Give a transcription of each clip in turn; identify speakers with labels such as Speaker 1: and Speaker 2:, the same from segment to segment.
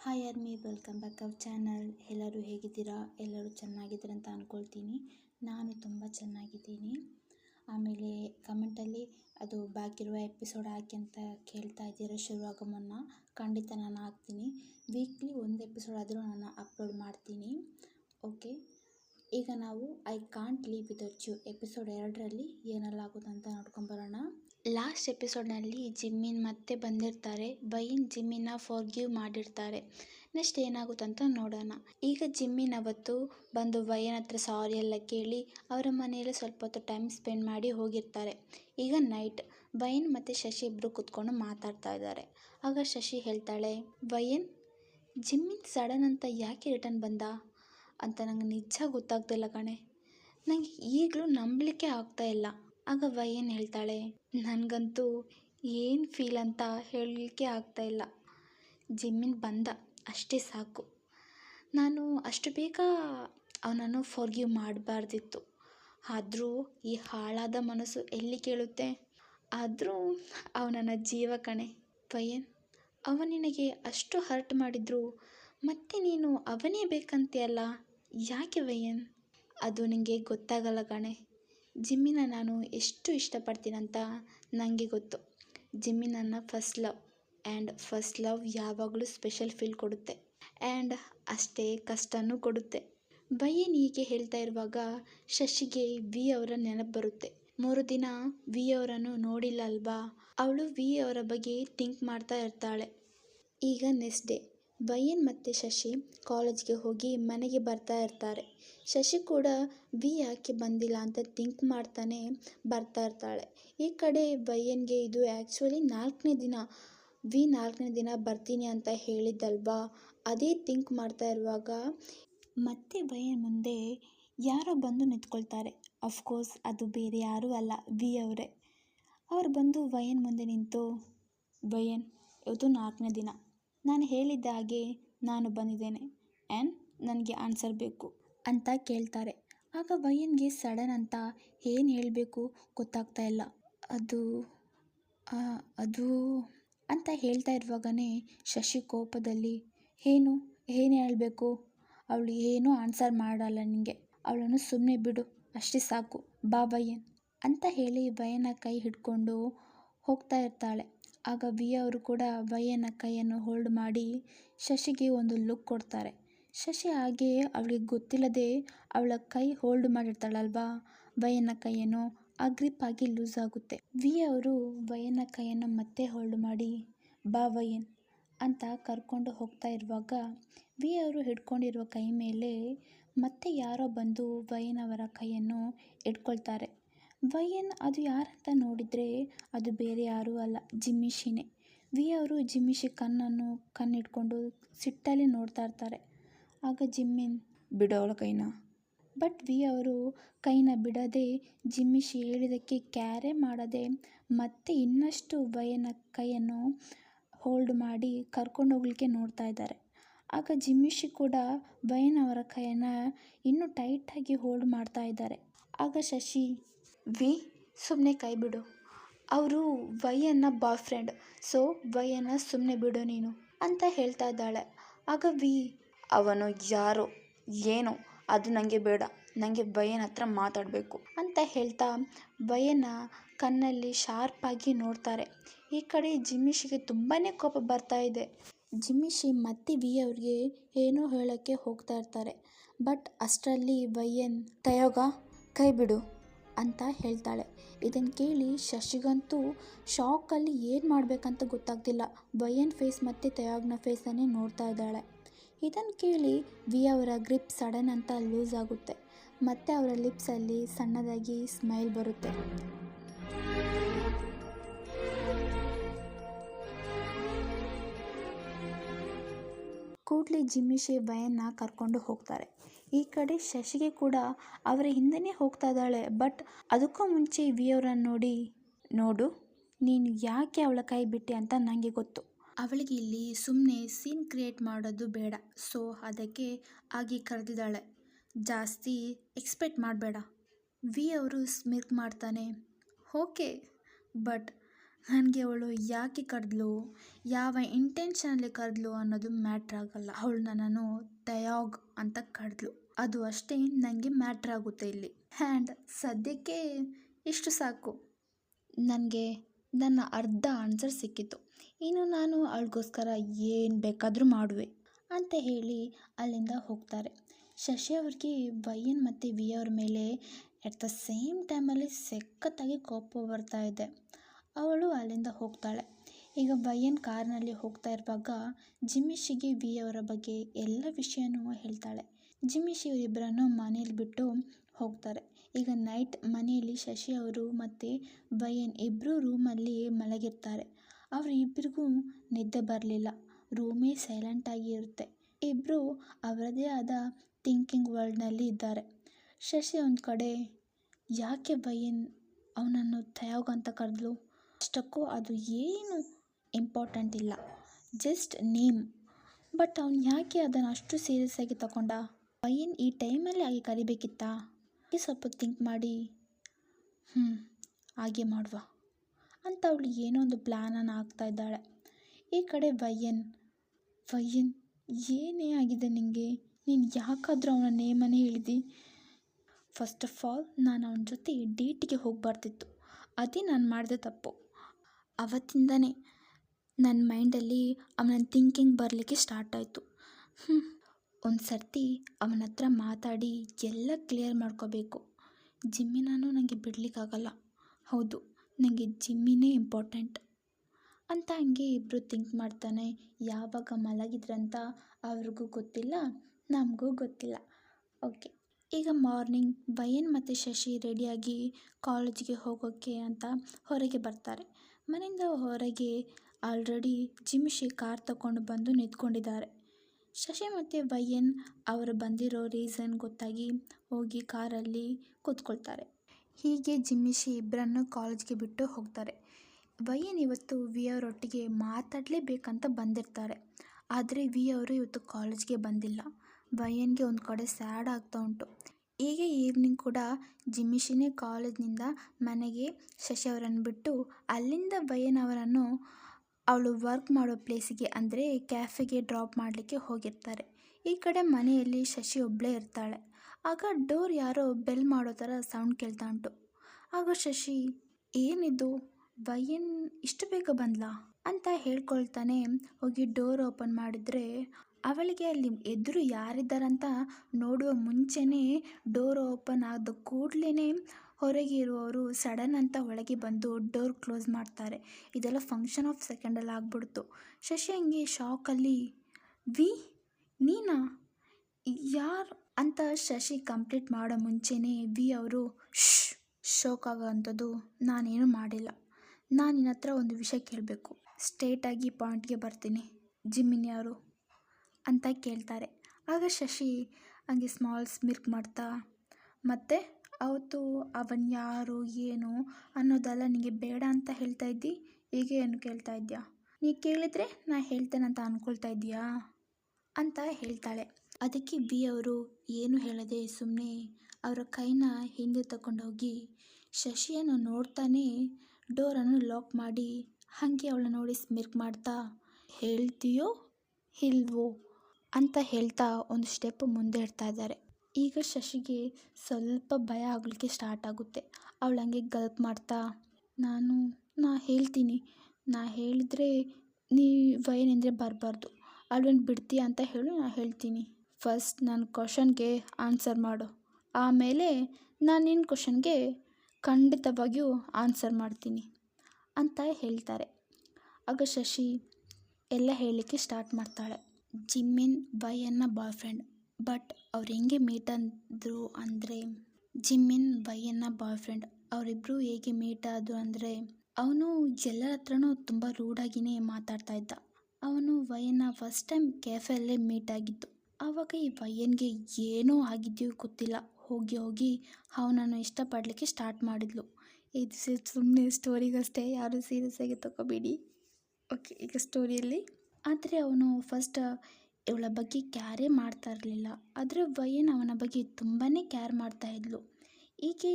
Speaker 1: Hi army welcome back our channel ಎಲ್ಲರೂ ಹೇಗಿದ್ದೀರಾ? ಎಲ್ಲರೂ ಚೆನ್ನಾಗಿದ್ದೀರ ಅಂತ ಅಂದ್ಕೊಳ್ತೀನಿ ನಾನು ತುಂಬ ಚೆನ್ನಾಗಿದ್ದೀನಿ. ಆಮೇಲೆ ಕಮೆಂಟಲ್ಲಿ ಅದು ಬಾಕಿರುವ ಎಪಿಸೋಡ್ ಹಾಕಿ ಅಂತ ಕೇಳ್ತಾ ಇದ್ದೀರಾ ಶುರುವಾಗೋ ಮುನ್ನ, ಖಂಡಿತ ನಾನು ಹಾಕ್ತೀನಿ. ವೀಕ್ಲಿ ಒಂದು ಎಪಿಸೋಡ್ ಆದರೂ ನಾನು ಅಪ್ಲೋಡ್ ಮಾಡ್ತೀನಿ. ಓಕೆ ಈಗ ನಾವು I can't live without you episode ಎರಡರಲ್ಲಿ ಏನೆಲ್ಲ ಆಗುತ್ತೆ ಅಂತ ನೋಡ್ಕೊಂಬರೋಣ ಲಾಸ್ಟ್ ಎಪಿಸೋಡ್ನಲ್ಲಿ ಜಿಮ್ಮಿನ್ ಮತ್ತೆ ಬಂದಿರ್ತಾರೆ. ಬೈನ್ ಜಿಮ್ಮಿನ ಫಾರ್ಗಿವ್ ಮಾಡಿರ್ತಾರೆ. ನೆಕ್ಸ್ಟ್ ಏನಾಗುತ್ತೆ ಅಂತ ನೋಡೋಣ. ಈಗ ಜಿಮ್ಮಿನ್ ಅವತ್ತು ಬಂದು ಬೈಯನ್ ಹತ್ರ ಸಾರಿ ಎಲ್ಲ ಕೇಳಿ ಅವರ ಮನೆಯಲ್ಲಿ ಸ್ವಲ್ಪ ಹೊತ್ತು ಟೈಮ್ ಸ್ಪೆಂಡ್ ಮಾಡಿ ಹೋಗಿರ್ತಾರೆ. ಈಗ ನೈಟ್ ಬೈನ್ ಮತ್ತು ಶಶಿ ಇಬ್ಬರು ಕೂತ್ಕೊಂಡು ಮಾತಾಡ್ತಾ ಇದ್ದಾರೆ. ಆಗ ಶಶಿ ಹೇಳ್ತಾಳೆ ವಯನ್ ಜಿಮ್ಮಿನ್ ಸಡನ್ ಅಂತ ಯಾಕೆ ರಿಟರ್ನ್ ಬಂದ? ಅಂತ ನಂಗೆ ನಿಜ ಗೊತ್ತಾಗ್ತಿಲ್ಲ ಕಣೆ. ನಂಗೆ ಈಗಲೂ ನಂಬಲಿಕ್ಕೆ ಆಗ್ತಾ ಇಲ್ಲ. ಆಗ ಏನು ಹೇಳ್ತಾಳೆ? ನನಗಂತೂ ಏನು ಫೀಲ್ ಅಂತ ಹೇಳಲಿಕ್ಕೆ ಇಲ್ಲ. ಜಿಮ್ಮಿನ್ ಬಂದ, ಅಷ್ಟೇ ಸಾಕು. ನಾನು ಅಷ್ಟು ಬೇಗ ಅವನನ್ನು ಫಾರ್ಗಿವ್ ಮಾಡಬಾರ್ದಿತ್ತು. ಆದರೂ ಈ ಹಾಳಾದ ಮನಸ್ಸು ಎಲ್ಲಿ ಕೇಳುತ್ತೆ? ಆದರೂ ಅವನನ್ನ ಜೀವ ಕಣೆ ಪಯ್ಯನ್ ಅವ ನಿನಗೆ ಅಷ್ಟು ಹರ್ಟ್ ಮಾಡಿದ್ರು, ಮತ್ತೆ ನೀನು ಅವನೇ ಬೇಕಂತೆಯಲ್ಲ ಯಾಕೆ ವಯ್ಯನ್ ಅದು ನಿನಗೆ ಗೊತ್ತಾಗಲ್ಲ ಕಣೆ. ಜಿಮ್ಮಿನ ನಾನು ಎಷ್ಟು ಇಷ್ಟಪಡ್ತೀನಂತ ನನಗೆ ಗೊತ್ತು. ಜಿಮ್ಮಿ ನನ್ನ first love and first love ಯಾವಾಗಲೂ ಸ್ಪೆಷಲ್ ಫೀಲ್ ಕೊಡುತ್ತೆ. ಆ್ಯಂಡ್ ಅಷ್ಟೇ ಕಷ್ಟನೂ ಕೊಡುತ್ತೆ. ಬಯ್ಯನ್ ಹೀಗೆ ಹೇಳ್ತಾ ಇರುವಾಗ ಶಶಿಗೆ ವಿ ಅವರ ನೆನಪು ಬರುತ್ತೆ. ಮೂರು ದಿನ ವಿ ಅವರನ್ನು ನೋಡಿಲ್ಲ ಅಲ್ವಾ? ಅವಳು ವಿ ಅವರ ಬಗ್ಗೆ ಥಿಂಕ್ ಮಾಡ್ತಾ ಇರ್ತಾಳೆ. ಈಗ ನೆಕ್ಸ್ಟ್ ಡೇ ಬಯ್ಯನ್ ಮತ್ತು ಶಶಿ ಕಾಲೇಜ್ಗೆ ಹೋಗಿ ಮನೆಗೆ ಬರ್ತಾ ಇರ್ತಾರೆ. ಶಶಿ ಕೂಡ ವಿ ಯಾಕೆ ಬಂದಿಲ್ಲ ಅಂತ ಥಿಂಕ್ ಮಾಡ್ತಾನೆ ಬರ್ತಾ ಇರ್ತಾಳೆ. ಈ ಕಡೆ ಬಯ್ಯನ್ಗೆ ಇದು ಆ್ಯಕ್ಚುಲಿ ನಾಲ್ಕನೇ ದಿನ, ವಿ ನಾಲ್ಕನೇ ದಿನ ಬರ್ತೀನಿ ಅಂತ ಹೇಳಿದ್ದಲ್ವಾ? ಅದೇ ಥಿಂಕ್ ಮಾಡ್ತಾ ಇರುವಾಗ ಮತ್ತೆ ಬಯ್ಯನ್ ಮುಂದೆ ಯಾರೋ ಬಂದು ನಿಂತ್ಕೊಳ್ತಾರೆ. ಅಫ್ಕೋರ್ಸ್ ಅದು ಬೇರೆ ಯಾರೂ ಅಲ್ಲ, ವಿ ಅವರೇ. ಅವ್ರು ಬಂದು ವಯನ್ ಮುಂದೆ ನಿಂತು, ವಯನ್ ಇವತ್ತು ನಾಲ್ಕನೇ ದಿನ. ನಾನು ಹೇಳಿದ್ದ ಹಾಗೆ ನಾನು ಬಂದಿದ್ದೇನೆ. ಆ್ಯಂಡ್ ನನಗೆ ಆನ್ಸರ್ ಬೇಕು. ಅಂತ ಕೇಳ್ತಾರೆ. ಆಗ ವಯನ್ಗೆ ಸಡನ್ ಅಂತ ಏನು ಹೇಳಬೇಕು ಗೊತ್ತಾಗ್ತಾ ಇಲ್ಲ. ಅದು ಅದು ಅಂತ ಹೇಳ್ತಾ ಇರುವಾಗನೇ ಶಶಿ ಕೋಪದಲ್ಲಿ, ಏನು ಏನು ಹೇಳಬೇಕು? ಅವಳು ಏನೂ ಆನ್ಸರ್ ಮಾಡಲ್ಲ ನಿನಗೆ ಅವಳನ್ನು ಸುಮ್ಮನೆ ಬಿಡು, ಅಷ್ಟೇ ಸಾಕು, ಬಾ ವಯನ್ ಅಂತ ಹೇಳಿ ಭಯನ ಕೈ ಹಿಡ್ಕೊಂಡು ಹೋಗ್ತಾ ಇರ್ತಾಳೆ. ಆಗ ವಿ ಅವರು ಕೂಡ ಭಯನ ಕೈಯನ್ನು ಹೋಲ್ಡ್ ಮಾಡಿ ಶಶಿಗೆ ಒಂದು ಲುಕ್ ಕೊಡ್ತಾರೆ. ಶಶಿ ಹಾಗೆ ಅವಳಿಗೆ ಗೊತ್ತಿಲ್ಲದೆ ಅವಳ ಕೈ ಹೋಲ್ಡ್ ಮಾಡಿರ್ತಾಳಲ್ವಾ? ವಯನ ಕೈಯನ್ನು ಆ ಗ್ರಿಪ್ ಆಗಿ ಲೂಸ್ ಆಗುತ್ತೆ. ವಿ ಅವರು ವಯನ ಕೈಯನ್ನು ಮತ್ತೆ ಹೋಲ್ಡ್ ಮಾಡಿ, ಬಾ ವಯನ್ ಅಂತ ಕರ್ಕೊಂಡು ಹೋಗ್ತಾ ಇರುವಾಗ ವಿ ಅವರು ಹಿಡ್ಕೊಂಡಿರುವ ಕೈ ಮೇಲೆ ಮತ್ತೆ ಯಾರೋ ಬಂದು ವಯನ್ ಅವರ ಕೈಯನ್ನು ಇಟ್ಕೊಳ್ತಾರೆ ವಯನ್ ಅದು ಯಾರಂತ ನೋಡಿದರೆ ಅದು ಬೇರೆ ಯಾರೂ ಅಲ್ಲ, ಜಿಮ್ಮಿಶಿನೇ. ವಿ ಅವರು ಜಿಮ್ಮಿಶಿ ಕಣ್ಣನ್ನು ಕಣ್ಣಿಟ್ಕೊಂಡು ಸಿಟ್ಟಲ್ಲಿ ನೋಡ್ತಾ ಇರ್ತಾರೆ. ಆಗ ಜಿಮ್ಮಿನ್ ಬಿಡೋಳು ಕೈನ. ಬಟ್ ವಿ ಅವರು ಕೈನ ಬಿಡದೆ ಜಿಮ್ಮಿಶಿ ಹೇಳಿದ್ದಕ್ಕೆ ಕ್ಯಾರೆ ಮಾಡದೆ ಮತ್ತೆ ಇನ್ನಷ್ಟು ವಯನ ಕೈಯನ್ನು ಹೋಲ್ಡ್ ಮಾಡಿ ಕರ್ಕೊಂಡು ಹೋಗ್ಲಿಕ್ಕೆ ನೋಡ್ತಾ ಇದ್ದಾರೆ. ಆಗ ಜಿಮ್ಮಿಶಿ ಕೂಡ ವಯನ್ ಅವರ ಕೈಯನ್ನು ಇನ್ನೂ ಟೈಟಾಗಿ ಹೋಲ್ಡ್ ಮಾಡ್ತಾ ಇದ್ದಾರೆ. ಆಗ ಶಶಿ, ವಿ ಸುಮ್ಮನೆ ಕೈ ಬಿಡು. ಅವರು ವೈಯನ್ನ ಬಾಯ್ ಫ್ರೆಂಡ್ ಸೊ ವೈಯನ್ನ ಸುಮ್ಮನೆ ಬಿಡು ನೀನು ಅಂತ ಹೇಳ್ತಾ ಇದ್ದಾಳೆ. ಆಗ ವಿ ಅವನು ಯಾರೋ? ಏನೋ? ಅದು ನನಗೆ ಬೇಡ. ನನಗೆ ಬಯ್ಯನ ಹತ್ರ ಮಾತಾಡಬೇಕು. ಅಂತ ಹೇಳ್ತಾ ಬಯ್ಯನ ಕಣ್ಣಲ್ಲಿ ಶಾರ್ಪಾಗಿ ನೋಡ್ತಾರೆ. ಈ ಕಡೆ ಜಿಮ್ಮಿಶಿಗೆ ತುಂಬಾ ಕೋಪ ಬರ್ತಾ ಇದೆ. ಜಿಮ್ಮಿಶಿ ಮತ್ತೆ ವಿ ಅವ್ರಿಗೆ ಏನೋ ಹೇಳೋಕ್ಕೆ ಹೋಗ್ತಾ ಇರ್ತಾರೆ. ಬಟ್ ಅಷ್ಟರಲ್ಲಿ ಬಯ್ಯನ್ ತಯೋಗ, ಕೈ ಬಿಡು ಅಂತ ಹೇಳ್ತಾಳೆ. ಇದನ್ನು ಕೇಳಿ ಶಶಿಗಂತೂ ಶಾಕಲ್ಲಿ ಏನು ಮಾಡಬೇಕಂತ ಗೊತ್ತಾಗ್ತಿಲ್ಲ. ಬಯ್ಯನ್ ಫೇಸ್ ಮತ್ತು ತಯಾಗ್ನ ಫೇಸನ್ನೇ ನೋಡ್ತಾ ಇದ್ದಾಳೆ. ಇದನ್ನು ಕೇಳಿ ವಿ ಅವರ ಗ್ರಿಪ್ ಸಡನ್ ಅಂತ ಲೂಸ್ ಆಗುತ್ತೆ. ಮತ್ತು ಅವರ ಲಿಪ್ಸಲ್ಲಿ ಸಣ್ಣದಾಗಿ ಸ್ಮೈಲ್ ಬರುತ್ತೆ. ಕೂಡಲೇ ಜಿಮ್ಮಿಶಿ ಬಯನ್ನ ಕರ್ಕೊಂಡು ಹೋಗ್ತಾರೆ. ಈ ಕಡೆ ಶಶಿಗೆ ಕೂಡ ಅವರ ಹಿಂದೆನೇ ಹೋಗ್ತಾ ಇದ್ದಾಳೆ. ಬಟ್ ಅದಕ್ಕೂ ಮುಂಚೆ ವಿ ಅವರನ್ನು ನೋಡಿ, ನೋಡು, ನೀನು ಯಾಕೆ ಅವಳ ಕೈ ಬಿಟ್ಟೆ ಅಂತ ನನಗೆ ಗೊತ್ತು. ಅವಳಿಗೆ ಇಲ್ಲಿ ಸುಮ್ಮನೆ ಸೀನ್ ಕ್ರಿಯೇಟ್ ಮಾಡೋದು ಬೇಡ. ಸೊ, ಅದಕ್ಕೆ ಆಗಿ ಕರೆದಿದ್ದಾಳೆ. ಜಾಸ್ತಿ ಎಕ್ಸ್ಪೆಕ್ಟ್ ಮಾಡಬೇಡ. ವಿ ಅವರು ಸ್ಮಿರ್ಕ್ ಮಾಡ್ತಾನೆ. ಓಕೆ, ಬಟ್ ನನಗೆ ಅವಳು ಯಾಕೆ ಕರೆದ್ಲು? ಯಾವ ಇಂಟೆನ್ಷನಲ್ಲಿ ಕರೆದ್ಲು ಅನ್ನೋದು ಮ್ಯಾಟ್ರ್ ಆಗಲ್ಲ. ಅವಳು ನನ್ನನ್ನು ತಯಾಗ್ ಅಂತ ಕರೆದ್ಲು. ಅದು ಅಷ್ಟೇ ನನಗೆ ಮ್ಯಾಟ್ರ್ ಆಗುತ್ತೆ ಇಲ್ಲಿ. ಆ್ಯಂಡ್ ಸದ್ಯಕ್ಕೆ ಇಷ್ಟು ಸಾಕು. ನನಗೆ ನನ್ನ ಅರ್ಧ ಆನ್ಸರ್ ಸಿಕ್ಕಿತ್ತು ಇನ್ನು ನಾನು ಅವಳಿಗೋಸ್ಕರ ಏನು ಬೇಕಾದರೂ ಮಾಡುವೆ ಅಂತ ಹೇಳಿ ಅಲ್ಲಿಂದ ಹೋಗ್ತಾರೆ. ಶಶಿ ಅವ್ರಿಗೆ ವೈಯನ್ ಮತ್ತು ವಿ ಅವ್ರ ಮೇಲೆ ಎಟ್ ದ ಸೇಮ್ ಟೈಮಲ್ಲಿ ಸಖತ್ತಾಗಿ ಕೋಪ ಬರ್ತಾ ಇದೆ. ಅವಳು ಅಲ್ಲಿಂದ ಹೋಗ್ತಾಳೆ. ಈಗ ವೈಯನ್ ಕಾರ್ನಲ್ಲಿ ಹೋಗ್ತಾ ಇರುವಾಗ ಜಿಮಿಶಿಗೆ ವಿ ಅವರ ಬಗ್ಗೆ ಎಲ್ಲ ವಿಷಯನೂ ಹೇಳ್ತಾಳೆ. ಜಿಮಿಶಿ ಇವರಿಬ್ಬರನ್ನು ಮನೇಲಿ ಬಿಟ್ಟು ಹೋಗ್ತಾರೆ. ಈಗ ನೈಟ್ ಮನೆಯಲ್ಲಿ ಶಶಿ ಅವರು ಮತ್ತು ವಯನ್ ಇಬ್ಬರು ರೂಮಲ್ಲಿ ಮಲಗಿರ್ತಾರೆ. ಅವ್ರ ಇಬ್ಬರಿಗೂ ನಿದ್ದೆ ಬರಲಿಲ್ಲ. ರೂಮೇ ಸೈಲೆಂಟಾಗಿ ಇರುತ್ತೆ ಇಬ್ಬರು ಅವರದೇ ಆದ ಥಿಂಕಿಂಗ್ ವರ್ಲ್ಡ್ನಲ್ಲಿ ಇದ್ದಾರೆ. ಶಶಿ ಒಂದು ಕಡೆ, ಯಾಕೆ ಬಯ್ಯನ್ ಅವನನ್ನು ತಯಾಗ್ ಅಂತ ಕರೆದ್ಲು? ಅಷ್ಟಕ್ಕೂ ಅದು ಏನು ಇಂಪಾರ್ಟೆಂಟ್ ಇಲ್ಲ. Just name. ಬಟ್ ಅವನು ಯಾಕೆ ಅದನ್ನು ಅಷ್ಟು ಸೀರಿಯಸ್ ಆಗಿ ತಗೊಂಡ ಬಯ್ಯನ್ ಈ ಟೈಮಲ್ಲಿ ಹಾಗೆ ಕರಿಬೇಕಿತ್ತಾ? ಸ್ವಲ್ಪ ಥಿಂಕ್ ಮಾಡಿ. ಹ್ಞೂ ಹಾಗೆ ಮಾಡುವ. ಅಂತ ಅವಳು ಏನೋ ಒಂದು ಪ್ಲ್ಯಾನನ್ನು ಹಾಕ್ತಾ ಇದ್ದಾಳೆ. ಈ ಕಡೆ ವಯ್ಯನ್ ವಯ್ಯನ್ ಏನೇ ಆಗಿದೆ ನಿನಗೆ ನೀನು ಯಾಕಾದರೂ ಅವನ ನೇಮನೇ ಹೇಳಿದಿ? ಫಸ್ಟ್ ಆಫ್ ಆಲ್ ನಾನು ಅವನ ಜೊತೆ ಡೇಟಿಗೆ ಹೋಗಬಾರ್ದಿತ್ತು. ಅದೇ ನಾನು ಮಾಡಿದೆ ತಪ್ಪು. ಅವತ್ತಿಂದನೇ ನನ್ನ ಮೈಂಡಲ್ಲಿ ಅವನ ಥಿಂಕಿಂಗ್ ಬರಲಿಕ್ಕೆ ಸ್ಟಾರ್ಟ್ ಆಯಿತು. ಹ್ಞೂ ಒಂದು ಸರ್ತಿ ಅವನ ಹತ್ರ ಮಾತಾಡಿ ಎಲ್ಲ ಕ್ಲಿಯರ್ ಮಾಡ್ಕೋಬೇಕು. ಜಿಮ್ಮಿನಾನು ನನಗೆ ಬಿಡಲಿಕ್ಕಾಗಲ್ಲ. ಹೌದು. ನನಗೆ ಜಿಮ್ಮಿನೇ ಇಂಪಾರ್ಟೆಂಟ್. ಅಂತ ಹಂಗೆ ಇಬ್ಬರು ಥಿಂಕ್ ಮಾಡ್ತಾನೆ. ಯಾವಾಗ ಮಲಗಿದ್ರಂತ ಅವ್ರಿಗೂ ಗೊತ್ತಿಲ್ಲ, ನಮಗೂ ಗೊತ್ತಿಲ್ಲ. ಓಕೆ. ಈಗ ಮಾರ್ನಿಂಗ್ ಬಯನ್ ಮತ್ತು ಶಶಿ ರೆಡಿಯಾಗಿ ಕಾಲೇಜಿಗೆ ಹೋಗೋಕ್ಕೆ ಅಂತ ಹೊರಗೆ ಬರ್ತಾರೆ. ಮನೆಯಿಂದ ಹೊರಗೆ ಆಲ್ರೆಡಿ ಜಿಮ್ಶಿ ಕಾರ್ ತಗೊಂಡು ಬಂದು ನಿಂತ್ಕೊಂಡಿದ್ದಾರೆ. ಶಶಿ ಮತ್ತು ವಯ್ಯನ್ ಅವರು ಬಂದಿರೋ ರೀಸನ್ ಗೊತ್ತಾಗಿ ಹೋಗಿ ಕಾರಲ್ಲಿ ಕೂತ್ಕೊಳ್ತಾರೆ. ಹೀಗೆ ಜಿಮ್ಮಿಸಿ ಇಬ್ಬರನ್ನು ಕಾಲೇಜ್ಗೆ ಬಿಟ್ಟು ಹೋಗ್ತಾರೆ. ವೈಯನ್ ಇವತ್ತು ವಿ ಅವರೊಟ್ಟಿಗೆ ಮಾತಾಡಲೇಬೇಕಂತ ಬಂದಿರ್ತಾರೆ. ಆದರೆ ವಿ ಅವರು ಇವತ್ತು ಕಾಲೇಜ್ಗೆ ಬಂದಿಲ್ಲ. ವೈಯನ್ಗೆ ಒಂದು ಕಡೆ ಸ್ಯಾಡ್ ಆಗ್ತಾ ಉಂಟು. ಹೀಗೆ ಈವ್ನಿಂಗ್ ಕೂಡ ಜಿಮ್ಮಿಷಿನೇ ಕಾಲೇಜ್ನಿಂದ ಮನೆಗೆ ಶಶಿ ಅವರನ್ನು ಬಿಟ್ಟು ಅಲ್ಲಿಂದ ವಯನ್ ಅವರನ್ನು ಅವಳು ವರ್ಕ್ ಮಾಡೋ ಪ್ಲೇಸಿಗೆ ಅಂದರೆ ಕ್ಯಾಫೆಗೆ ಡ್ರಾಪ್ ಮಾಡಲಿಕ್ಕೆ ಹೋಗಿರ್ತಾರೆ. ಈ ಕಡೆ ಮನೆಯಲ್ಲಿ ಶಶಿ ಒಬ್ಬಳೇ ಇರ್ತಾಳೆ. ಆಗ ಡೋರ್ ಯಾರೋ ಬೆಲ್ ಮಾಡೋ ಥರ ಸೌಂಡ್ ಕೇಳ್ತಾ ಉಂಟು. ಆಗ ಶಶಿ, ಏನಿದು? ವಯ್ಯನ್ ಇಷ್ಟು ಬೇಗ ಬಂದ್ಲಾ? ಅಂತ ಹೇಳ್ಕೊಳ್ತಾನೆ. ಹೋಗಿ ಡೋರ್ ಓಪನ್ ಮಾಡಿದರೆ ಅವಳಿಗೆ ಅಲ್ಲಿ ಎದುರು ಯಾರಿದ್ದಾರಂತ ನೋಡುವ ಮುಂಚೆನೇ ಡೋರ್ ಓಪನ್ ಆದ ಕೂಡಲೇ ಹೊರಗೆ ಇರುವವರು ಸಡನ್ ಅಂತ ಒಳಗೆ ಬಂದು ಡೋರ್ ಕ್ಲೋಸ್ ಮಾಡ್ತಾರೆ. ಇದೆಲ್ಲ ಫಂಕ್ಷನ್ ಆಫ್ ಸೆಕೆಂಡಲ್ಲಿ ಆಗ್ಬಿಡ್ತು. ಶಶಿ ಹಂಗೆ ಶಾಕಲ್ಲಿ, ವಿ? ನೀನಾ? ಯಾರು ಅಂತ ಶಶಿ ಕಂಪ್ಲೀಟ್ ಮಾಡೋ ಮುಂಚೆನೇ ವಿ ಅವರು ಶೋಕ್ ಆಗೋವಂಥದ್ದು ನಾನೇನು ಮಾಡಿಲ್ಲ. ನಾನು ನಿನ್ನ ಹತ್ರ ಒಂದು ವಿಷಯ ಕೇಳಬೇಕು. ಸ್ಟೇಟಾಗಿ ಪಾಯಿಂಟ್ಗೆ ಬರ್ತೀನಿ ಜಿಮ್ಮಿನಿ ಅವರು, ಅಂತ ಕೇಳ್ತಾರೆ. ಆಗ ಶಶಿ ಹಂಗೆ ಸ್ಮಾಲ್ ಸ್ಮಿರ್ಕ್ ಮಾಡ್ತಾ, ಮತ್ತೆ ಅವತ್ತು ಅವನು ಯಾರು, ಏನು ಅನ್ನೋದೆಲ್ಲ ನಿನಗೆ ಬೇಡ ಅಂತ ಹೇಳ್ತಾ ಇದ್ದಿ? ಹೀಗೆ ಏನು ಕೇಳ್ತಾ ಇದ್ದೀಯಾ ನೀ ಕೇಳಿದರೆ ನಾ ಹೇಳ್ತೇನೆ ಅಂತ ಅಂದ್ಕೊಳ್ತಾ ಇದ್ದೀಯಾ ಅಂತ ಹೇಳ್ತಾಳೆ. ಅದಕ್ಕೆ ಬಿ ಅವರು ಏನು ಹೇಳದೆ ಸುಮ್ಮನೆ ಅವರ ಕೈನ ಹಿಂದೆ ತಗೊಂಡೋಗಿ, ಶಶಿಯನ್ನು ನೋಡ್ತಾನೆ ಡೋರನ್ನು ಲಾಕ್ ಮಾಡಿ, ಹಾಗೆ ಅವಳನ್ನ ನೋಡಿ ಸ್ಮಿರ್ಕ್ ಮಾಡ್ತಾ, ಹೇಳ್ತೀಯೋ ಇಲ್ವೋ ಅಂತ ಹೇಳ್ತಾ ಒಂದು ಸ್ಟೆಪ್ ಮುಂದೆ ಇಡ್ತಾ ಇದ್ದಾರೆ. ಈಗ ಶಶಿಗೆ ಸ್ವಲ್ಪ ಭಯ ಆಗಲಿಕ್ಕೆ ಸ್ಟಾರ್ಟ್ ಆಗುತ್ತೆ. ಅವಳು ಹಂಗೆ ಗಲ್ಪ್ ಮಾಡ್ತಾ, ನಾನು, ನಾ ಹೇಳ್ತೀನಿ. ನಾ ಹೇಳಿದರೆ ನೀ ವಯನೆಂದರೆ ಬರಬಾರ್ದು. ಅವಳನ್ನು ಬಿಡ್ತೀಯ ಅಂತ ಹೇಳು, ನಾ ಹೇಳ್ತೀನಿ. ಫಸ್ಟ್ ನನ್ನ ಕ್ವಶನ್ಗೆ ಆನ್ಸರ್ ಮಾಡು. ಆಮೇಲೆ ನಾನು ನಿನ್ನ ಕ್ವಶನ್ಗೆ ಖಂಡಿತವಾಗಿಯೂ ಆನ್ಸರ್ ಮಾಡ್ತೀನಿ ಅಂತ ಹೇಳ್ತಾರೆ. ಆಗ ಶಶಿ ಎಲ್ಲ ಹೇಳಲಿಕ್ಕೆ ಸ್ಟಾರ್ಟ್ ಮಾಡ್ತಾಳೆ. ಜಿಮ್ಮಿನ್ ವೈಯನ್ನ ಬಾಯ್ ಫ್ರೆಂಡ್ ಬಟ್ ಅವ್ರು ಹೆಂಗೆ ಮೀಟ್ ಅಂದರು ಅಂದರೆ ಜಿಮ್ಮಿನ್ ವೈಯನ್ನ ಬಾಯ್ ಫ್ರೆಂಡ್ ಅವರಿಬ್ಬರು ಹೇಗೆ ಮೀಟ್ ಆದರು ಅಂದರೆ ಅವನು ಎಲ್ಲರ ಹತ್ರನೂ ತುಂಬ ರೂಡಾಗಿಯೇ ಮಾತಾಡ್ತಾ ಇದ್ದ. ಅವನು ವೈಯನ್ನ ಫಸ್ಟ್ ಟೈಮ್ ಕೆಫೆಯಲ್ಲೇ ಮೀಟ್ ಆಗಿದ್ದು. ಆವಾಗ ಈ ವಯ್ಯನ್ಗೆ ಏನೋ ಆಗಿದೆಯೋ ಗೊತ್ತಿಲ್ಲ. ಹೋಗಿ ಹೋಗಿ ಅವನನ್ನು ಇಷ್ಟಪಡಲಿಕ್ಕೆ ಸ್ಟಾರ್ಟ್ ಮಾಡಿದ್ಲು. ಇದು ಸುಮ್ಮನೆ ಸ್ಟೋರಿಗಷ್ಟೇ ಯಾರೂ ಸೀರಿಯಸ್ ಆಗಿ ತಗೋಬೇಡಿ. ಓಕೆ ಈಗ ಸ್ಟೋರಿಯಲ್ಲಿ ಆದರೆ ಅವನು ಫಸ್ಟ್ ಇವಳ ಬಗ್ಗೆ ಕ್ಯಾರೇ ಮಾಡ್ತಾ ಇರಲಿಲ್ಲ. ಆದರೆ ವಯನ್ ಅವನ ಬಗ್ಗೆ ತುಂಬಾ ಕೇರ್ ಮಾಡ್ತಾ ಇದ್ಲು. ಹೀಗೆ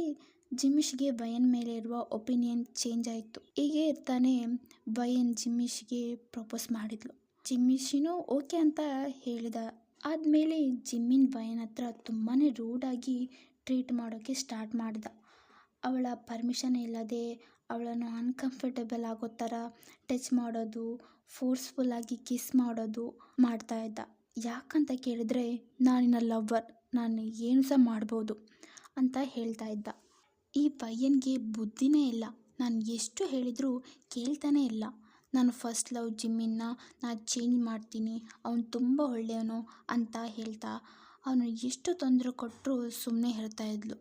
Speaker 1: ಜಿಮಿಷ್ಗೆ ವಯನ್ ಮೇಲೆ ಇರುವ ಒಪಿನಿಯನ್ ಚೇಂಜ್ ಆಯಿತು. ಹೀಗೆ ಇರ್ತಾನೆ ವಯನ್ ಜಿಮ್ಮಿಶ್ಗೆ ಪ್ರಪೋಸ್ ಮಾಡಿದ್ಲು. ಜಿಮ್ಮಿಶಿನೂ ಓಕೆ ಅಂತ ಹೇಳಿದ. ಆದಮೇಲೆ ಜಿಮ್ಮಿನ್ ವಯನ್ ಹತ್ರ ತುಂಬಾ ರೂಡಾಗಿ ಟ್ರೀಟ್ ಮಾಡೋಕ್ಕೆ ಸ್ಟಾರ್ಟ್ ಮಾಡಿದ. ಅವಳ ಪರ್ಮಿಷನ್ ಇಲ್ಲದೆ ಅವಳನ್ನು ಅನ್ಕಂಫರ್ಟೇಬಲ್ ಆಗೋ ಥರ ಟಚ್ ಮಾಡೋದು ಫೋರ್ಸ್ಫುಲ್ಲಾಗಿ ಕಿಸ್ ಮಾಡೋದು ಮಾಡ್ತಾ ಇದ್ದ. ಯಾಕಂತ ಕೇಳಿದ್ರೆ ನಾನಿನ ಲವ್ವರ್ ನಾನು ಏನು ಸಹ ಮಾಡ್ಬೋದು ಅಂತ ಹೇಳ್ತಾ ಇದ್ದ. ಈ ಪಯ್ಯನಿಗೆ ಬುದ್ಧಿನೇ ಇಲ್ಲ. ನಾನು ಎಷ್ಟು ಹೇಳಿದರೂ ಕೇಳ್ತಾನೇ ಇಲ್ಲ. ನಾನು ಫಸ್ಟ್ ಲವ್ ಜಿಮ್ಮಿನ ನಾನು ಚೇಂಜ್ ಮಾಡ್ತೀನಿ. ಅವನು ತುಂಬ ಒಳ್ಳೆಯವನು ಅಂತ ಹೇಳ್ತಾ ಅವನು ಎಷ್ಟು ತೊಂದರೆ ಕೊಟ್ಟರು ಸುಮ್ಮನೆ ಹೇಳ್ತಾ ಇದ್ಲು.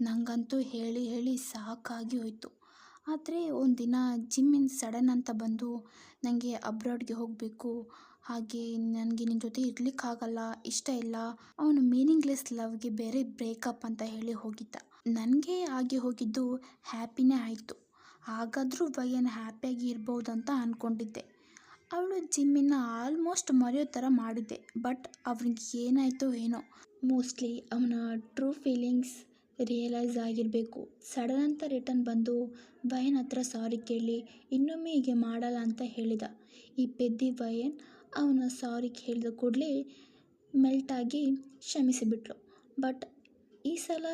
Speaker 1: ನನಗಂತೂ ಹೇಳಿ ಹೇಳಿ ಸಾಕಾಗಿ ಹೋಯಿತು. ಆದರೆ ಒಂದಿನ ಜಿಮ್ಮಿನ ಸಡನ್ ಅಂತ ಬಂದು ನನಗೆ ಅಬ್ರಾಡ್ಗೆ ಹೋಗಬೇಕು. ಹಾಗೆ ನನಗೆ ನಿನ್ನ ಜೊತೆ ಇರಲಿಕ್ಕಾಗಲ್ಲ, ಇಷ್ಟ ಇಲ್ಲ. ಅವನು ಮೀನಿಂಗ್ಲೆಸ್ ಲವ್ಗೆ ಬೇರೆ ಬ್ರೇಕಪ್ ಅಂತ ಹೇಳಿ ಹೋಗಿದ್ದ. ನನಗೆ ಆಗಿ ಹೋಗಿದ್ದು ಹ್ಯಾಪಿನೇ ಆಯಿತು. ಹಾಗಾದರೂ ವಯನ್ ಹ್ಯಾಪಿಯಾಗಿ ಅಂತ ಅಂದ್ಕೊಂಡಿದ್ದೆ ಅವಳು ಜಿಮ್ಮಿನ ಆಲ್ಮೋಸ್ಟ್ ಮರೆಯೋ ಥರ ಮಾಡಿದ್ದೆ, ಬಟ್ ಅವ್ನಿಗೆ ಏನಾಯಿತೋ ಏನೋ. ಮೋಸ್ಟ್ಲಿ ಅವನ ಟ್ರೂ ಫೀಲಿಂಗ್ಸ್ ರಿಯಲೈಸ್ ಆಗಿರಬೇಕು. ಸಡನ್ ಅಂತ ರಿಟರ್ನ್ ಬಂದು, ವಯನ್ ಹತ್ರ ಸಾರಿ ಕೇಳಿ, ಇನ್ನೊಮ್ಮೆ ಹೀಗೆ ಮಾಡಲ್ಲ ಅಂತ ಹೇಳಿದ. ಈ ಪೆದ್ದಿ ವಯನ್ ಅವನ ಸಾರಿ ಹೇಳಿದ ಕೂಡಲೇ ಮೆಲ್ಟಾಗಿ ಕ್ಷಮಿಸಿಬಿಟ್ಲು. ಬಟ್ ಈ ಸಲ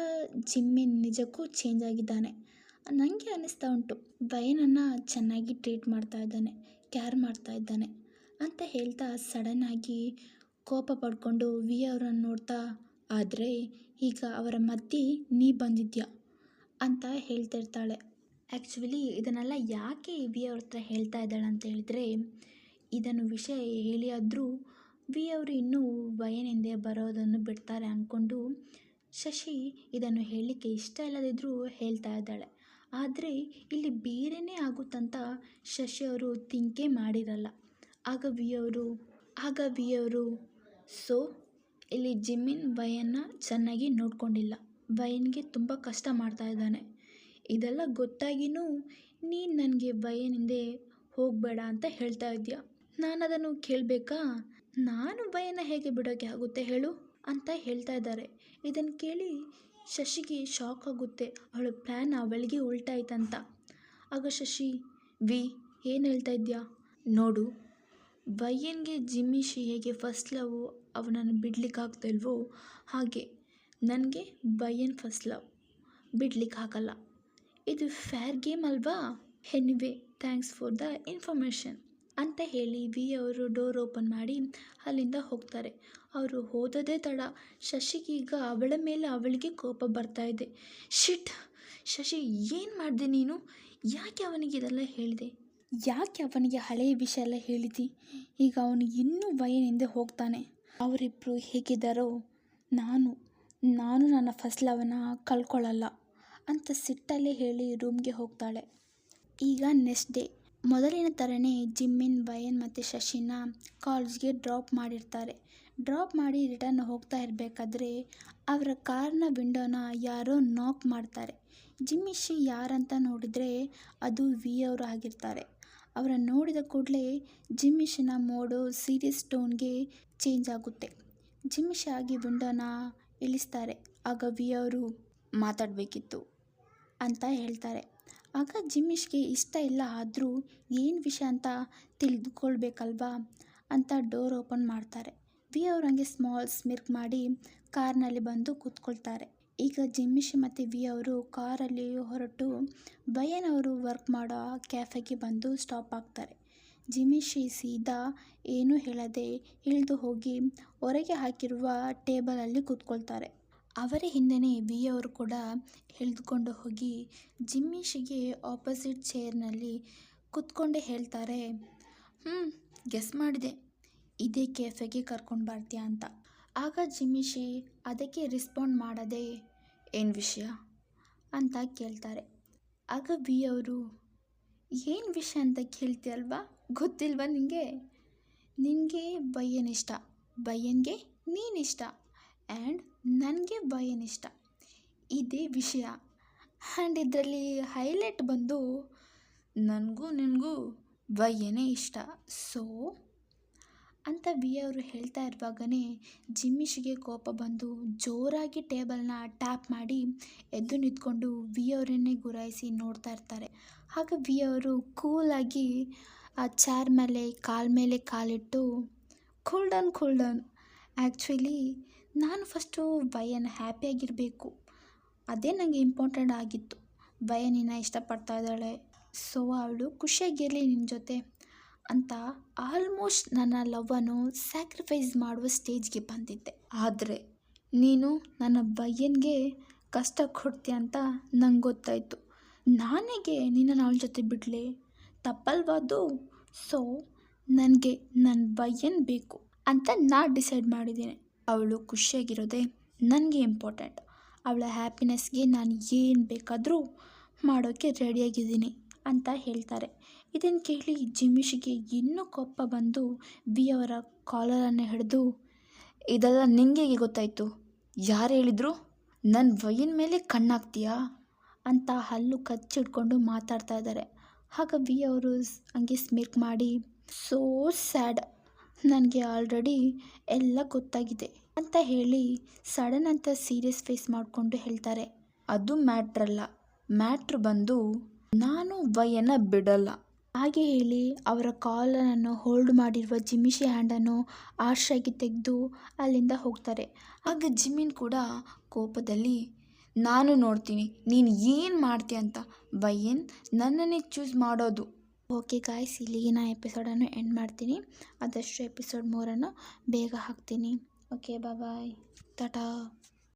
Speaker 1: ಜಿಮ್ಮಿನ್ ನಿಜಕ್ಕೂ ಚೇಂಜ್ ಆಗಿದ್ದಾನೆ. ನನಗೆ ಅನ್ನಿಸ್ತಾ ಉಂಟು. ವಯನನ್ನು ಚೆನ್ನಾಗಿ ಟ್ರೀಟ್ ಮಾಡ್ತಾ ಇದ್ದಾನೆ, ಕೇರ್ ಮಾಡ್ತಾ ಇದ್ದಾನೆ ಅಂತ ಹೇಳ್ತಾ ಸಡನ್ನಾಗಿ ಕೋಪ ಪಡ್ಕೊಂಡು ವಿ ಅವರನ್ನು ನೋಡ್ತಾ, ಆದರೆ ಈಗ ಅವರ ಮಧ್ಯೆ ನೀ ಬಂದಿದ್ಯಾ ಅಂತ ಹೇಳ್ತಿರ್ತಾಳೆ ಆ್ಯಕ್ಚುಲಿ ಇದನ್ನೆಲ್ಲ ಯಾಕೆ ವಿ ಅವ್ರ ಹತ್ರ ಹೇಳ್ತಾ ಇದ್ದಾಳೆ ಅಂತ ಹೇಳಿದರೆ, ಇದನ್ನು ವಿಷಯ ಹೇಳಿ ಆದರೂ ವಿ ಅವರು ಇನ್ನೂ ವಯನಿಂದೆ ಬರೋದನ್ನು ಬಿಡ್ತಾರೆ ಅಂದ್ಕೊಂಡು ಶಶಿ ಇದನ್ನು ಹೇಳಲಿಕ್ಕೆ ಇಷ್ಟ ಇಲ್ಲದಿದ್ದರೂ ಹೇಳ್ತಾ ಇದ್ದಾಳೆ. ಆದರೆ ಇಲ್ಲಿ ಬೇರೆಯೇ ಆಗುತ್ತಂತ ಶಶಿ ಥಿಂಕೇ ಮಾಡಿರಲ್ಲ. ಆಗ ವಿಯವರು, ಆಗ ವಿ ಅವರು ಸೊ, ಇಲ್ಲಿ ಜಿಮ್ಮಿನ್ ವಯನ್ನ ಚೆನ್ನಾಗಿ ನೋಡ್ಕೊಂಡಿಲ್ಲ. ವಯನ್ಗೆ ತುಂಬ ಕಷ್ಟ ಮಾಡ್ತಾ ಇದ್ದಾನೆ. ಇದೆಲ್ಲ ಗೊತ್ತಾಗಿನೂ ನೀನು ನನಗೆ ವಯನಿಂದೆ ಹೋಗಬೇಡ ಅಂತ ಹೇಳ್ತಾ ಇದೆಯಾ? ನಾನು ಅದನ್ನು ಕೇಳಬೇಕಾ? ನಾನು ಭಯನ ಹೇಗೆ ಬಿಡೋಕ್ಕೆ ಆಗುತ್ತೆ ಹೇಳು ಅಂತ ಹೇಳ್ತಾ ಇದ್ದಾರೆ. ಇದನ್ನು ಕೇಳಿ ಶಶಿಗೆ ಶಾಕ್ ಆಗುತ್ತೆ. ಅವಳ ಪ್ಲ್ಯಾನ್ ಅವಳಿಗೆ ಉಲ್ಟಾಯ್ತಂತ. ಆಗ ಶಶಿ, ವಿ, ಏನು ಹೇಳ್ತಾ ಇದ್ಯಾ? ನೋಡು ವಯ್ಯನ್ಗೆ ಜಿಮ್ಮಿಶಿ ಹೇಗೆ ಫಸ್ಟ್ ಲವ್ ಅವನನ್ನು ಬಿಡ್ಲಿಕ್ಕೆ ಇಲ್ವೋ? ಹಾಗೆ, ನನಗೆ ಬಯ್ಯನ್ ಫಸ್ಟ್ ಲವ್ ಬಿಡ್ಲಿಕ್ಕೆ ಆಗಲ್ಲ. ಇದು ಫೇರ್ ಗೇಮ್ ಅಲ್ವಾ? Anyway thanks for the information ಅಂತ ಹೇಳಿ, ವಿ ಅವರು ಡೋರ್ ಓಪನ್ ಮಾಡಿ ಅಲ್ಲಿಂದ ಹೋಗ್ತಾರೆ. ಅವರು ಓದೋದೇ ತಡ. ಶಶಿಗೀಗ ಅವಳ ಮೇಲೆ ಅವಳಿಗೆ ಕೋಪ ಬರ್ತಾ ಇದೆ. ಶಿಟ್ ಶಶಿ ಏನು ಮಾಡಿದೆ ನೀನು? ಯಾಕೆ ಅವನಿಗೆ ಇದೆಲ್ಲ ಹೇಳಿದೆ? ಯಾಕೆ ಅವನಿಗೆ ಹಳೆಯ ವಿಷಯ ಎಲ್ಲ ಹೇಳಿದಿ? ಈಗ ಅವನು ಇನ್ನೂ ವಯನಿಂದ ಹೋಗ್ತಾನೆ. ಅವರಿಬ್ಬರು ಹೇಗಿದ್ದಾರೋ, ನಾನು ನಾನು ನನ್ನ ಫಸ್ಟ್ ಲವನ್ನ ಕಳ್ಕೊಳ್ಳಲ್ಲ ಅಂತ ಸಿಟ್ಟಲ್ಲೇ ಹೇಳಿ ರೂಮ್ಗೆ ಹೋಗ್ತಾಳೆ. ಈಗ ನೆಕ್ಸ್ಟ್ ಡೇ ಮೊದಲಿನ ಥರನೇ ಜಿಮ್ಮಿನ್, ವಯನ್ ಮತ್ತು ಶಶಿನ ಕಾಲೇಜ್ಗೆ ಡ್ರಾಪ್ ಮಾಡಿರ್ತಾರೆ. ಡ್ರಾಪ್ ಮಾಡಿ ರಿಟರ್ನ್ ಹೋಗ್ತಾ ಇರಬೇಕಾದ್ರೆ ಅವರ ಕಾರ್ನ ವಿಂಡೋನ ಯಾರೋ ನಾಕ್ ಮಾಡ್ತಾರೆ. ಜಿಮ್ಮಿಶಿ ಯಾರಂತ ನೋಡಿದರೆ ಅದು ವಿ ಅವರು ಆಗಿರ್ತಾರೆ. ಅವರನ್ನು ನೋಡಿದ ಕೂಡಲೇ ಜಿಮ್ಮಿಶಿನ ಮೋಡು ಸೀರಿಯಸ್ ಟೋನ್ಗೆ ಚೇಂಜ್ ಆಗುತ್ತೆ. ಜಿಮ್ಮಿಶಿ ಆಗಿ ವಿಂಡೋನ ಇಳಿಸ್ತಾರೆ. ಆಗ ವಿ ಅವರು ಮಾತಾಡಬೇಕಿತ್ತು ಅಂತ ಹೇಳ್ತಾರೆ. ಆಗ ಜಿಮ್ಮಿಶ್ಗೆ ಇಷ್ಟ ಇಲ್ಲ ಆದರೂ ಏನು ವಿಷಯ ಅಂತ ತಿಳಿದುಕೊಳ್ಬೇಕಲ್ವಾ ಅಂತ ಡೋರ್ ಓಪನ್ ಮಾಡ್ತಾರೆ. ವಿ ಅವ್ರು ಹಂಗೆ ಸ್ಮಾಲ್ ಸ್ಮಿರ್ಕ್ ಮಾಡಿ ಕಾರ್ನಲ್ಲಿ ಬಂದು ಕೂತ್ಕೊಳ್ತಾರೆ. ಈಗ ಜಿಮ್ಮಿಶಿ ಮತ್ತು ವಿ ಅವರು ಕಾರಲ್ಲಿ ಹೊರಟು ಬಯನ್ ಅವರು ವರ್ಕ್ ಮಾಡೋ ಕ್ಯಾಫೆಗೆ ಬಂದು ಸ್ಟಾಪ್ ಆಗ್ತಾರೆ. ಜಿಮ್ಮಿಶಿ ಸೀದಾ ಏನೂ ಹೇಳದೆ ಇಳಿದು ಹೋಗಿ ಹೊರಗೆ ಹಾಕಿರುವ ಟೇಬಲಲ್ಲಿ ಕೂತ್ಕೊಳ್ತಾರೆ. ಅವರ ಹಿಂದೆಯೇ ವಿ ಅವರು ಕೂಡ ಎಳೆದುಕೊಂಡು ಹೋಗಿ ಜಿಮ್ಮಿಶಿಗೆ ಆಪೋಸಿಟ್ ಚೇರ್ನಲ್ಲಿ ಕೂತ್ಕೊಂಡೇ ಹೇಳ್ತಾರೆ ಹ್ಞೂ ಗೆಸ್ ಮಾಡಿದೆ. ಇದೇ ಕೆಫೆಗೆ ಕರ್ಕೊಂಡು ಬರ್ತೀಯಾ ಅಂತ. ಆಗ ಜಿಮ್ಮಿಶಿ ಅದಕ್ಕೆ ರಿಸ್ಪಾಂಡ್ ಮಾಡದೆ ಏನು ವಿಷಯ? ಅಂತ ಕೇಳ್ತಾರೆ. ಆಗ ಬಿ ಅವರು, ಏನು ವಿಷಯ ಅಂತ ಕೇಳ್ತೀಯಲ್ವಾ? ಗೊತ್ತಿಲ್ವಾ ನಿನಗೆ ನಿನಗೆ ಬಯ್ಯನ್ ಇಷ್ಟ. ಬಯ್ಯನ್ಗೆ ನೀನಿಷ್ಟ ಆ್ಯಂಡ್ ನನಗೆ ಬಯ್ಯನ್ ಇಷ್ಟ. ಇದೇ ವಿಷಯ. ಆ್ಯಂಡ್ ಇದರಲ್ಲಿ ಹೈಲೈಟ್ ಬಂದು, ನನಗೂ ನಿನಗೂ ಬಯ್ಯನೇ ಇಷ್ಟ. ಸೊ ಅಂತ ವಿ ಅವರು ಹೇಳ್ತಾ ಇರುವಾಗನೇ ಜಿಮ್ಮಿಶಿಗೆ ಕೋಪ ಬಂದು ಜೋರಾಗಿ ಟೇಬಲ್ನ ಟ್ಯಾಪ್ ಮಾಡಿ ಎದ್ದು ನಿಂತ್ಕೊಂಡು ವಿ ಅವರನ್ನೇ ಗುರಾಯಿಸಿ ನೋಡ್ತಾ ಇರ್ತಾರೆ. ಹಾಗೆ ವಿ ಅವರು ಕೂಲಾಗಿ ಆ ಚೇರ್ ಮೇಲೆ, ಕಾಲ್ ಮೇಲೆ ಕಾಲಿಟ್ಟು cool down cool down actually ನಾನು ಫಸ್ಟು ವಯನ್ ಹ್ಯಾಪಿಯಾಗಿರಬೇಕು ಅದೇ ನನಗೆ ಇಂಪಾರ್ಟೆಂಟ್ ಆಗಿತ್ತು. ವಯ ನಿನ್ನ ಇಷ್ಟಪಡ್ತಾ ಇದ್ದಾಳೆ. ಸೊ, ಅವಳು ಖುಷಿಯಾಗಿರಲಿ ನಿನ್ನ ಜೊತೆ. ಅಂತ ಆಲ್ಮೋಸ್ಟ್ ನನ್ನ ಲವ್ವನ್ನು ಸ್ಯಾಕ್ರಿಫೈಸ್ ಮಾಡುವ ಸ್ಟೇಜ್ಗೆ ಬಂದಿದ್ದೆ. ಆದರೆ ನೀನು ನನ್ನ ಬಯ್ಯನಿಗೆ ಕಷ್ಟ ಕೊಡ್ತೀಯ ಅಂತ ನಂಗೆ ಗೊತ್ತಾಯಿತು. ನಾನೇಗೆ ನಿನ್ನನ್ನು ಅವಳ ಜೊತೆ ಬಿಡಲಿ? ತಪ್ಪಲ್ವಾದು ಸೊ ನನಗೆ ನನ್ನ ಬಯ್ಯನ್ ಬೇಕು ಅಂತ ನಾ ಡಿಸೈಡ್ ಮಾಡಿದ್ದೀನಿ. ಅವಳು ಖುಷಿಯಾಗಿರೋದೇ ನನಗೆ ಇಂಪಾರ್ಟೆಂಟ್ ಅವಳ ಹ್ಯಾಪಿನೆಸ್ಗೆ ನಾನು ಏನು ಬೇಕಾದರೂ ಮಾಡೋಕ್ಕೆ ರೆಡಿಯಾಗಿದ್ದೀನಿ ಅಂತ ಹೇಳ್ತಾರೆ. ಇದನ್ನು ಕೇಳಿ ಜಿಮಿಷಿಗೆ ಇನ್ನೂ ಕೋಪ ಬಂದು ಬಿ ಅವರ ಕಾಲರನ್ನು ಹಿಡಿದು, ಇದೆಲ್ಲ ನಿಂಗೆ ಗೊತ್ತಾಯಿತು? ಯಾರು ಹೇಳಿದ್ರು? ನನ್ನ ವೈನ್ ಮೇಲೆ ಕಣ್ಣಾಗ್ತೀಯಾ? ಅಂತ ಹಲ್ಲು ಕಚ್ಚಿಡ್ಕೊಂಡು ಮಾತಾಡ್ತಾ ಇದ್ದಾರೆ. ಆಗ ವಿ ಅವರು ಹಂಗೆ ಸ್ಮಿರ್ಕ್ ಮಾಡಿ ಸೋ ಸ್ಯಾಡ್ ನನಗೆ ಆಲ್ರೆಡಿ ಎಲ್ಲ ಗೊತ್ತಾಗಿದೆ. ಅಂತ ಹೇಳಿ ಸಡನ್ ಅಂತ ಸೀರಿಯಸ್ ಫೇಸ್ ಮಾಡಿಕೊಂಡು ಹೇಳ್ತಾರೆ. ಅದು ಮ್ಯಾಟ್ರಲ್ಲ ಮ್ಯಾಟ್ರ್ ಬಂದು ನಾನು ವಯ್ಯನ್ನ ಬಿಡಲ್ಲ. ಹಾಗೆ ಹೇಳಿ ಅವರ ಕಾಲನ್ನು ಹೋಲ್ಡ್ ಮಾಡಿರುವ ಜಿಮಿಷಿ ಹ್ಯಾಂಡನ್ನು ಆರ್ಷಾಗಿ ತೆಗೆದು ಅಲ್ಲಿಂದ ಹೋಗ್ತಾರೆ. ಆಗ ಜಿಮಿನ್ ಕೂಡ ಕೋಪದಲ್ಲಿ, ನಾನು ನೋಡ್ತೀನಿ, ನೀನು ಏನು ಮಾಡ್ತೀಯ ಅಂತ. ವಯ್ಯನ್ ನನ್ನನ್ನೇ ಚೂಸ್ ಮಾಡೋದು. ಓಕೆ ಗಾಯ್ಸ್ ಇಲ್ಲಿಗೆ ನಾ ಎಪಿಸೋಡನ್ನು ಎಂಡ್ ಮಾಡ್ತೀನಿ. ಆದಷ್ಟು ಎಪಿಸೋಡ್ ಮೂರನ್ನು ಬೇಗ ಹಾಕ್ತೀನಿ. Okay bye Tata